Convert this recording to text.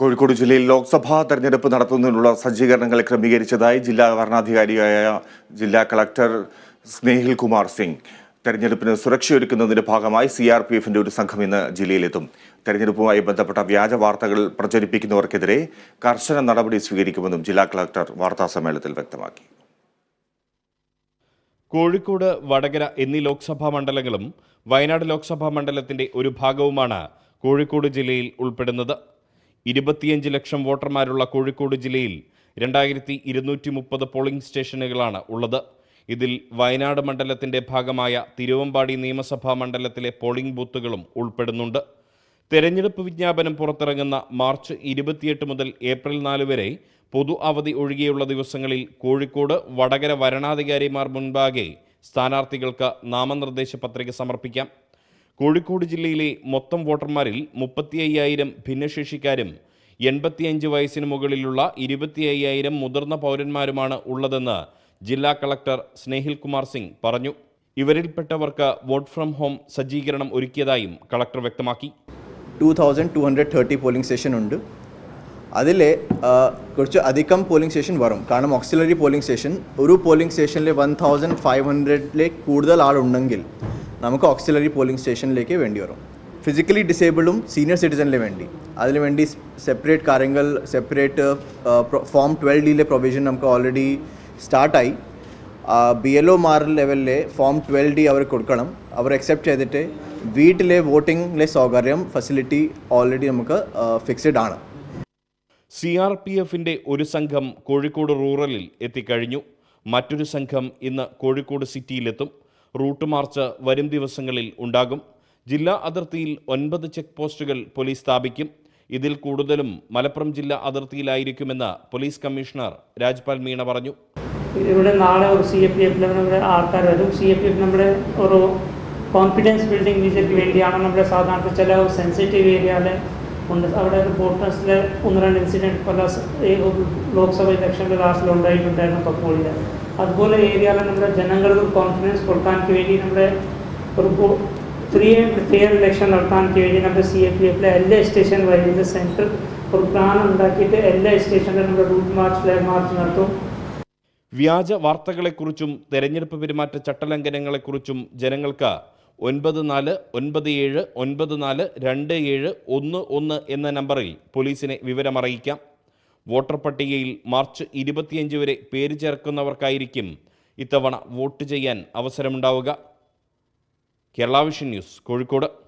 കോഴിക്കോട് ജില്ലയിൽ ലോക്സഭാ തെരഞ്ഞെടുപ്പ് നടത്തുന്നതിനുള്ള സജ്ജീകരണങ്ങൾ ക്രമീകരിച്ചതായി ജില്ലാ ഭരണാധികാരിയായ ജില്ലാ കളക്ടർ സ്നേഹിൽ കുമാർ സിംഗ്. തെരഞ്ഞെടുപ്പിന് സുരക്ഷയൊരുക്കുന്നതിന്റെ ഭാഗമായി സി ആർ പി ഒരു സംഘം ഇന്ന് ജില്ലയിലെത്തും. തെരഞ്ഞെടുപ്പുമായി ബന്ധപ്പെട്ട വ്യാജ വാർത്തകൾ പ്രചരിപ്പിക്കുന്നവർക്കെതിരെ കർശന നടപടി സ്വീകരിക്കുമെന്നും ജില്ലാ കളക്ടർ വാർത്താസമ്മേളനത്തിൽ വ്യക്തമാക്കി. കോഴിക്കോട് വടകര എന്നീ ലോക്സഭാ മണ്ഡലങ്ങളും വയനാട് ലോക്സഭാ മണ്ഡലത്തിന്റെ ഒരു ഭാഗവുമാണ് കോഴിക്കോട് ജില്ലയിൽ ഉൾപ്പെടുന്നത്. ഇരുപത്തിയഞ്ച് ലക്ഷം വോട്ടർമാരുള്ള കോഴിക്കോട് ജില്ലയിൽ രണ്ടായിരത്തി ഇരുന്നൂറ്റി മുപ്പത് പോളിംഗ് സ്റ്റേഷനുകളാണ് ഉള്ളത്. ഇതിൽ വയനാട് മണ്ഡലത്തിന്റെ ഭാഗമായ തിരുവമ്പാടി നിയമസഭാ മണ്ഡലത്തിലെ പോളിംഗ് ബൂത്തുകളും ഉൾപ്പെടുന്നുണ്ട്. തെരഞ്ഞെടുപ്പ് വിജ്ഞാപനം പുറത്തിറങ്ങുന്ന മാർച്ച് ഇരുപത്തിയെട്ട് മുതൽ ഏപ്രിൽ നാല് വരെ പൊതു അവധി ഒഴികെയുള്ള ദിവസങ്ങളിൽ കോഴിക്കോട് വടകര വരണാധികാരിമാർ മുൻപാകെ സ്ഥാനാർത്ഥികൾക്ക് നാമനിർദ്ദേശ പത്രിക സമർപ്പിക്കാം. കോഴിക്കോട് ജില്ലയിലെ മൊത്തം വോട്ടർമാരിൽ മുപ്പത്തി അയ്യായിരം ഭിന്നശേഷിക്കാരും എൺപത്തിയഞ്ച് വയസ്സിന് മുകളിലുള്ള ഇരുപത്തി അയ്യായിരം മുതിർന്ന പൗരന്മാരുമാണ് ഉള്ളതെന്ന് ജില്ലാ കളക്ടർ സ്നേഹിൽ കുമാർ സിംഗ് പറഞ്ഞു. ഇവരിൽപ്പെട്ടവർക്ക് വോട്ട് ഫ്രം ഹോം സജ്ജീകരണം ഒരുക്കിയതായും കളക്ടർ വ്യക്തമാക്കി. Two thousand two hundred thirty polling station ഉണ്ട്. അതിൽ കുറച്ച് അധികം പോളിംഗ് സ്റ്റേഷൻ വരും. കാരണം ഓക്സിലറി പോളിംഗ് സ്റ്റേഷൻ ഒരു പോളിംഗ് സ്റ്റേഷനിൽ വൺ തൗസൻഡ് ഫൈവ് ഹൺഡ്രഡിലേക്ക് കൂടുതൽ ആളുണ്ടെങ്കിൽ നമുക്ക് ഓക്സിലറി പോളിംഗ് സ്റ്റേഷനിലേക്ക് വേണ്ടി വരും. ഫിസിക്കലി ഡിസേബിളും സീനിയർ സിറ്റിസണിന് വേണ്ടി. അതിന് വേണ്ടി സെപ്പറേറ്റ് കാര്യങ്ങൾ സെപ്പറേറ്റ് ഫോം ട്വൽവ് ഡിയിലെ പ്രൊവിഷൻ നമുക്ക് ഓൾറെഡി സ്റ്റാർട്ടായി ബി എൽ മാർ ലെവലിലെ ഫോം ട്വൽവ് ഡി അവർ കൊടുക്കണം. അവർ അക്സെപ്റ്റ് ചെയ്തിട്ട് വീട്ടിലെ വോട്ടിംഗിലെ സൗകര്യം ഫെസിലിറ്റി ഓൾറെഡി നമുക്ക് ഫിക്സഡ് ആണ്. സി ആർ പി എഫിന്റെ ഒരു സംഘം കോഴിക്കോട് റൂറലിൽ എത്തിക്കഴിഞ്ഞു. മറ്റൊരു സംഘം ഇന്ന് കോഴിക്കോട് സിറ്റിയിലെത്തും റൂട്ട് മാർച്ച് വരും ദിവസങ്ങളിൽ ഉണ്ടാകും. ജില്ലാ അതിർത്തിയിൽ ഒൻപത് ചെക്ക് പോസ്റ്റുകൾ പോലീസ് സ്ഥാപിക്കും. ഇതിൽ കൂടുതലും മലപ്പുറം ജില്ലാ അതിർത്തിയിലായിരിക്കുമെന്ന് പോലീസ് കമ്മീഷണർ രാജ്പാൽ മീണ പറഞ്ഞു. ഇവിടെ നാളെ ഒരു സി എഫ് പി എഫിൽ നമ്മുടെ ആൾക്കാർ വരും. സി എഫ് പി എഫ് നമ്മുടെ ഒരു കോൺഫിഡൻസ് ബിൽഡിംഗ് വിസിറ്റ് വേണ്ടിയാണ്. നമ്മുടെ സാധാരണ ചില സെൻസിറ്റീവ് ഏരിയയിലെ ഉണ്ട്. അവിടെ വോട്ടേഴ്സിൽ ഒന്ന് രണ്ട് ഇൻസിഡന്റ് പല ലോക്സഭ ഇലക്ഷന്റെ ലാസ്റ്റിൽ ഉണ്ടായിട്ടുണ്ടായിരുന്നു. പക്കോളിൽ അതുപോലെ ഏരിയയിൽ നമ്മുടെ ജനങ്ങൾക്ക് കോൺഫിഡൻസ് കൊടുക്കാൻ വേണ്ടി നമ്മുടെ ഒരു ഫ്രീ ആൻഡ് ഫെയർ ഇലക്ഷൻ നടത്താൻ വേണ്ടി നമ്മുടെ സി എഫ് പി എഫിലെ എല്ലാ സ്റ്റേഷൻ വൈകിട്ട് സെന്റർ ഒരു പ്ലാൻ ഉണ്ടാക്കിയിട്ട് എല്ലാ സ്റ്റേഷനിലും നമ്മുടെ റൂട്ട് മാർച്ച് ഫ്ലാഗ് മാർച്ച് നടത്തും. വ്യാജ വാർത്തകളെക്കുറിച്ചും തെരഞ്ഞെടുപ്പ് പെരുമാറ്റ ചട്ടലംഘനങ്ങളെക്കുറിച്ചും ജനങ്ങൾക്ക് ഒൻപത് നാല് ഒൻപത് ഏഴ് ഒൻപത് നാല് രണ്ട് ഏഴ് ഒന്ന് ഒന്ന് എന്ന നമ്പറിൽ പോലീസിനെ വിവരമറിയിക്കാം. വോട്ടർ പട്ടികയിൽ മാർച്ച് ഇരുപത്തിയഞ്ച് വരെ പേര് ചേർക്കുന്നവർക്കായിരിക്കും ഇത്തവണ വോട്ട് ചെയ്യാൻ അവസരമുണ്ടാവുക. Kerala vision news Kozhikode.